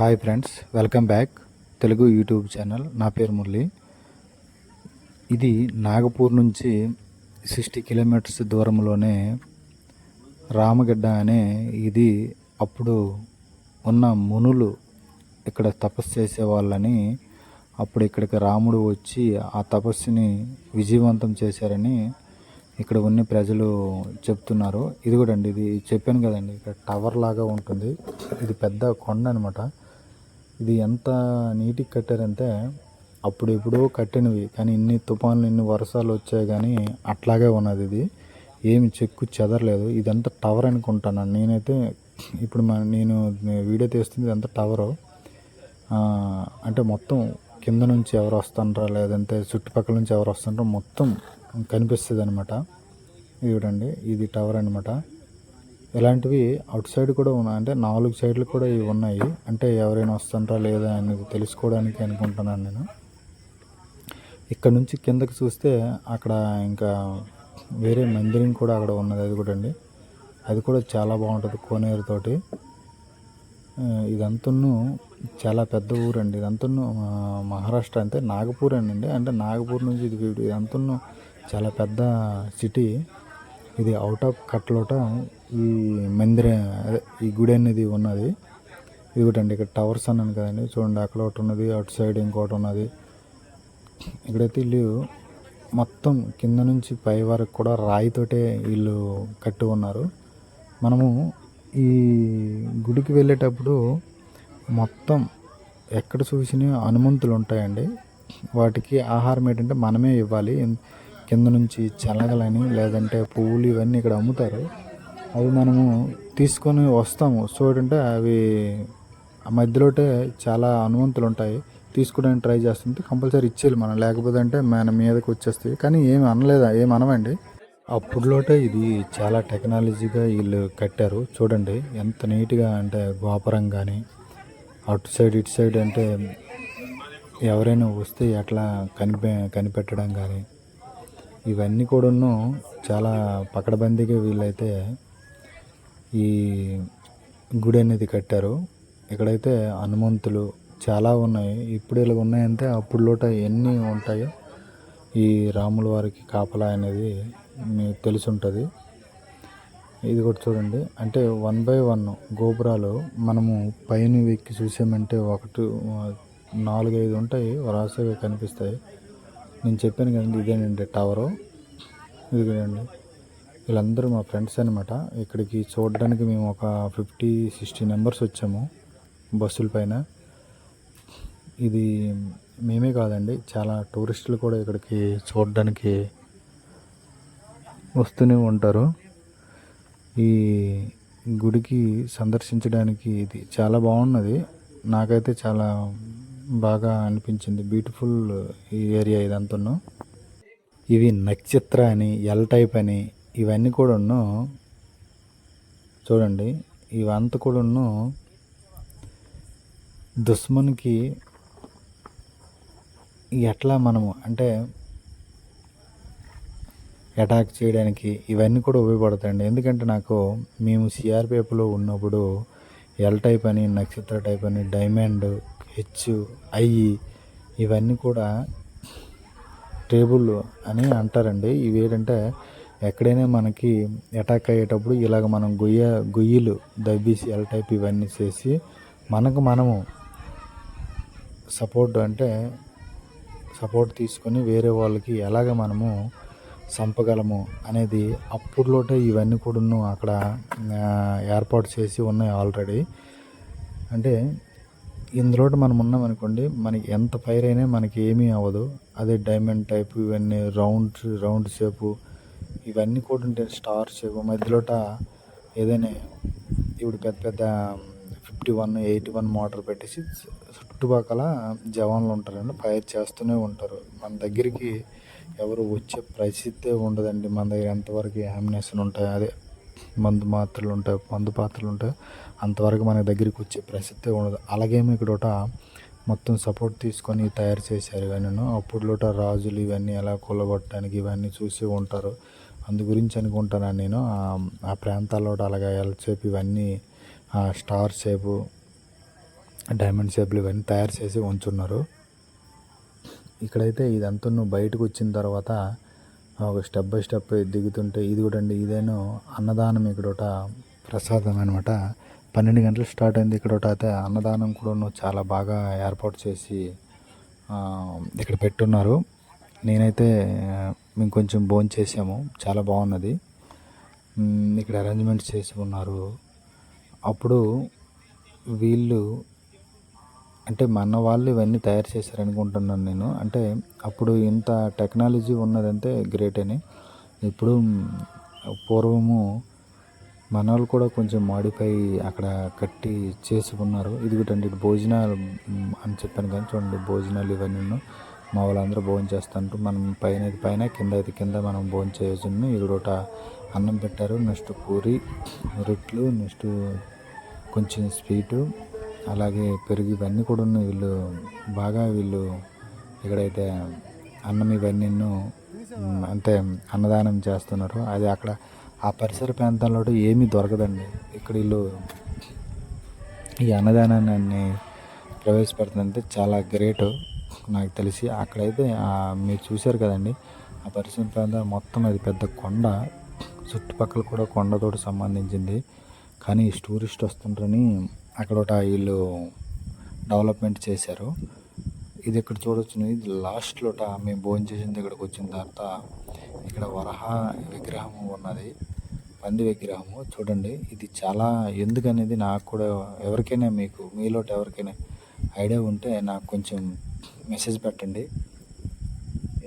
Hi friends welcome back. Telugu YouTube channel. నా పేరు మురళి. ఇది నాగపూర్ నుంచి సిక్స్టీ కిలోమీటర్స్ దూరంలోనే రామగడ్డ అనే ఇది అప్పుడు ఉన్న మునులు ఇక్కడ తపస్సు చేసేవాళ్ళని అప్పుడు ఇక్కడికి రాముడు వచ్చి ఆ తపస్సుని విజయవంతం చేశారని ఇక్కడ ఉన్న ప్రజలు చెప్తున్నారు. ఇది కూడా అండి ఇది చెప్పాను కదండి ఇక్కడ టవర్ లాగా ఉంటుంది. ఇది పెద్ద కొండ అనమాట ఇది ఎంత నీటికి కట్టారంటే అప్పుడు ఎప్పుడో కట్టినవి కానీ ఇన్ని తుఫాన్లు ఇన్ని వర్షాలు వచ్చాయి కానీ అట్లాగే ఉన్నది ఇది. ఏమి చెక్కు చెదరలేదు. ఇదంతా టవర్ అనుకుంటాను. నేనైతే ఇప్పుడు మన నేను వీడియో తీస్తుంది ఇదంతా టవరు. అంటే మొత్తం కింద నుంచి ఎవరు వస్తుంటారా లేదంటే చుట్టుపక్కల నుంచి ఎవరు వస్తుంటారో మొత్తం కనిపిస్తుంది అనమాట చూడండి. ఇది టవర్ అనమాట ఇలాంటివి అవుట్ సైడ్ కూడా ఉన్నాయి అంటే నాలుగు సైడ్లు కూడా ఇవి ఉన్నాయి. అంటే ఎవరైనా వస్తుంటారా లేదా అనేది తెలుసుకోవడానికి అనుకుంటున్నాను నేను. ఇక్కడ నుంచి కిందకి చూస్తే అక్కడ ఇంకా వేరే మందిరం కూడా అక్కడ ఉన్నది అది కూడా అండి. అది కూడా చాలా బాగుంటుంది కోనేరుతోటి ఇదంతను చాలా పెద్ద ఊరండి. ఇదంతను మహారాష్ట్ర అంటే నాగపూర్ అండి. అంటే నాగపూర్ నుంచి ఇది ఇదంతను చాలా పెద్ద సిటీ. ఇది అవుట్ ఆఫ్ కట్లోట ఈ మందిర అదే ఈ గుడి అనేది ఉన్నది. ఇది ఒకటి అండి ఇక్కడ టవర్స్ అన్నాను కదండి. చూడండి అక్కడ ఒకటి ఉన్నది అటు సైడ్ ఇంకోటి ఉన్నది. ఇక్కడైతే ఇల్లు మొత్తం కింద నుంచి పై వరకు కూడా రాయితోటే వీళ్ళు కట్టి ఉన్నారు. మనము ఈ గుడికి వెళ్ళేటప్పుడు మొత్తం ఎక్కడ చూసినా హనుమంతులు ఉంటాయండి. వాటికి ఆహారం ఏంటంటే మనమే ఇవ్వాలి. కింద నుంచి చల్లగలని లేదంటే పువ్వులు ఇవన్నీ ఇక్కడ అమ్ముతారు. అవి మనము తీసుకొని వస్తాము. చూడంటే అవి ఆ మధ్యలోటే చాలా అనువంతులు ఉంటాయి తీసుకోవడానికి ట్రై చేస్తుంటే కంపల్సరీ ఇచ్చేయాలి మనం. లేకపోతే అంటే మన మీదకి వచ్చేస్తాయి. కానీ ఏమి అనలేదా? ఏమి అనవండి. అప్పుడులోటే ఇది చాలా టెక్నాలజీగా వీళ్ళు కట్టారు. చూడండి ఎంత నీట్గా అంటే గోపురం కానీ అటు సైడ్ ఇటు సైడ్ అంటే ఎవరైనా వస్తే ఎట్లా కనిపె కనిపెట్టడం కానీ ఇవన్నీ కూడాను చాలా పకడబందీగా వీళ్ళైతే ఈ గుడి అనేది కట్టారు. ఇక్కడైతే హనుమంతులు చాలా ఉన్నాయి. ఇప్పుడు ఇలా ఉన్నాయంటే అప్పుడులోట ఎన్ని ఉంటాయో ఈ రాముల వారికి కాపలా అనేది మీకు తెలిసి ఉంటుంది ఇది కూడా చూడండి. అంటే వన్ బై వన్ గోపురాలు మనము పైన వెక్కి చూసామంటే ఒకటి నాలుగైదు ఉంటాయి. వరాసగా కనిపిస్తాయి. నేను చెప్పాను కదండి ఇదేనండి టవరు. ఇదిగోండి వీళ్ళందరూ మా ఫ్రెండ్స్ అనమాట ఇక్కడికి చూడడానికి మేము ఒక ఫిఫ్టీ సిక్స్టీ మెంబర్స్ వచ్చాము బస్సుల పైన. ఇది మేమే కాదండి చాలా టూరిస్టులు కూడా ఇక్కడికి చూడడానికి వస్తూనే ఉంటారు. ఈ గుడికి సందర్శించడానికి ఇది చాలా బాగున్నది. నాకైతే చాలా బాగా అనిపించింది. బ్యూటిఫుల్ ఈ ఏరియా ఇదంతను. ఇవి నక్షత్ర అని ఎల్ టైప్ అని ఇవన్నీ కూడా చూడండి ఇవంతా కూడా దుష్మునికి ఎట్లా మనము అంటే అటాక్ చేయడానికి ఇవన్నీ కూడా ఉపయోగపడతాయండి. ఎందుకంటే నాకు మేము సిఆర్పిఎఫ్లో ఉన్నప్పుడు ఎల్ టైప్ అని నక్షత్ర టైప్ అని డైమండ్ హెచ్ ఐ ఇవన్నీ కూడా టేబుల్ అని అంటారండి. ఇవి ఏంటంటే ఎక్కడైనా మనకి అటాక్ అయ్యేటప్పుడు ఇలాగ మనం గొయ్య గొయ్యిలు దబ్బీసి ఎల్ టైప్ ఇవన్నీ చేసి మనకు మనము సపోర్ట్ అంటే సపోర్ట్ తీసుకొని వేరే వాళ్ళకి ఎలాగ మనము చంపగలము అనేది అప్పుడులోటే ఇవన్నీ కూడా అక్కడ ఏర్పాటు చేసి ఉన్నాయి ఆల్రెడీ అంటే ఇందులో మనం ఉన్నాం అనుకోండి మనకి ఎంత ఫైర్ అయినా మనకి ఏమీ అవ్వదు. అదే డైమండ్ టైప్ ఇవన్నీ రౌండ్ రౌండ్ షేపు ఇవన్నీ కూడా ఉంటాయి స్టార్ మధ్యలోట ఏదైనా ఇప్పుడు పెద్ద పెద్ద fifty one eighty one motor పెట్టేసి చుట్టుపక్కల జవాన్లు ఉంటారండి. ఫైర్ చేస్తూనే ఉంటారు. మన దగ్గరికి ఎవరు వచ్చే పరిస్థితే ఉండదండి. మన దగ్గర ఎంతవరకు యామినేషన్ ఉంటాయి అదే మందు మాత్రలు ఉంటాయి మందు పాత్రలు ఉంటాయి అంతవరకు మన దగ్గరికి వచ్చే ప్రసిద్ధే ఉండదు. అలాగేమో ఇక్కడ మొత్తం సపోర్ట్ తీసుకొని తయారు చేశారు ఇవన్నీ అప్పుడులోట రాజులు ఇవన్నీ ఎలా కొల్లగొట్టడానికి ఇవన్నీ చూసి ఉంటారు. అందు గురించి అనుకుంటున్నాను నేను. ఆ ప్రాంతాల్లో అలాగా ఎల్ షేప్ ఇవన్నీ స్టార్ షేపు డైమండ్ షేప్లు ఇవన్నీ తయారు చేసి ఉంచున్నారు. ఇక్కడైతే ఇదంతా నువ్వు బయటకు వచ్చిన తర్వాత ఒక స్టెప్ బై స్టెప్ దిగుతుంటే ఇది కూడా అండి ఇదేనో అన్నదానం ఇక్కడ ఒకట ప్రసాదం అనమాట పన్నెండు గంటలు స్టార్ట్ అయింది ఇక్కడ ఒకటి అయితే అన్నదానం కూడా చాలా బాగా ఏర్పాటు చేసి ఇక్కడ పెట్టున్నారు. నేనైతే మేము కొంచెం భోజనం చేసాము. చాలా బాగున్నది. ఇక్కడ అరేంజ్మెంట్ చేసి ఉన్నారు అప్పుడు వీళ్ళు అంటే మన వాళ్ళు ఇవన్నీ తయారు చేశారు అనుకుంటున్నాను నేను. అంటే అప్పుడు ఇంత టెక్నాలజీ ఉన్నదంటే గ్రేట్ అని. ఇప్పుడు పూర్వము మన వాళ్ళు కూడా కొంచెం మాడిఫై అక్కడ కట్టి చేసుకున్నారు. ఇది కూడా ఇటు భోజనాలు అని చెప్పాను కానీ చూడండి భోజనాలు ఇవన్నీ. ఉన్నాయి. మా వాళ్ళందరూ భోజనం మనం పైన ఇది పైన కింద ఇది కింద మనం భోజనం ఇక్కడ ఒకట అన్నం పెట్టారు. నెక్స్ట్ పూరి రొట్లు నెక్స్ట్ కొంచెం స్వీటు అలాగే పెరుగు ఇవన్నీ కూడా ఉన్నాయి. వీళ్ళు బాగా వీళ్ళు ఇక్కడైతే అన్నం ఇవన్నీ అంటే అన్నదానం చేస్తున్నారు అది అక్కడ ఆ పరిసర ప్రాంతంలో ఏమీ దొరకదండి. ఇక్కడ వీళ్ళు ఈ అన్నదానాన్ని ప్రవేశపెడుతుందంటే చాలా గ్రేట్. నాకు తెలిసి అక్కడైతే మీరు చూశారు కదండి. ఆ పరిసర ప్రాంతం మొత్తం అది పెద్ద కొండ. చుట్టుపక్కల కూడా కొండతోటి సంబంధించింది. కానీ టూరిస్ట్ వస్తుంటారని అక్కడ ఒకటి వీళ్ళు డెవలప్మెంట్ చేశారు. ఇది ఇక్కడ చూడొచ్చు ఇది లాస్ట్లో మేము భోజనం చేసిన దగ్గరకు వచ్చిన తర్వాత ఇక్కడ వరహ విగ్రహం ఉన్నది. పంది విగ్రహము. చూడండి ఇది చాలా ఎందుకనేది నాకు కూడా ఎవరికైనా మీకు మీలో ఎవరికైనా ఐడియా ఉంటే నాకు కొంచెం మెసేజ్ పెట్టండి.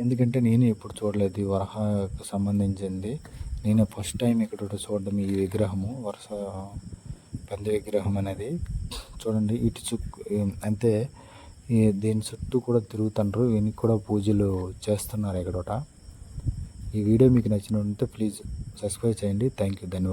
ఎందుకంటే నేను ఎప్పుడు చూడలేదు ఈ వరహకు సంబంధించింది. నేను ఫస్ట్ టైం ఇక్కడ చూడడం ఈ విగ్రహము వరుస పంది విగ్రహం అనేది. చూడండి ఇటు చుట్టూ అంతే దీని చుట్టూ కూడా తిరుగుతుండ్రు. వీనికి కూడా పూజలు చేస్తున్నారు ఇక్కడ ఒకట. ఈ వీడియో మీకు నచ్చినట్టుంటే ప్లీజ్ సబ్స్క్రైబ్ చేయండి. థ్యాంక్ యూ ధన్యవాదాలు.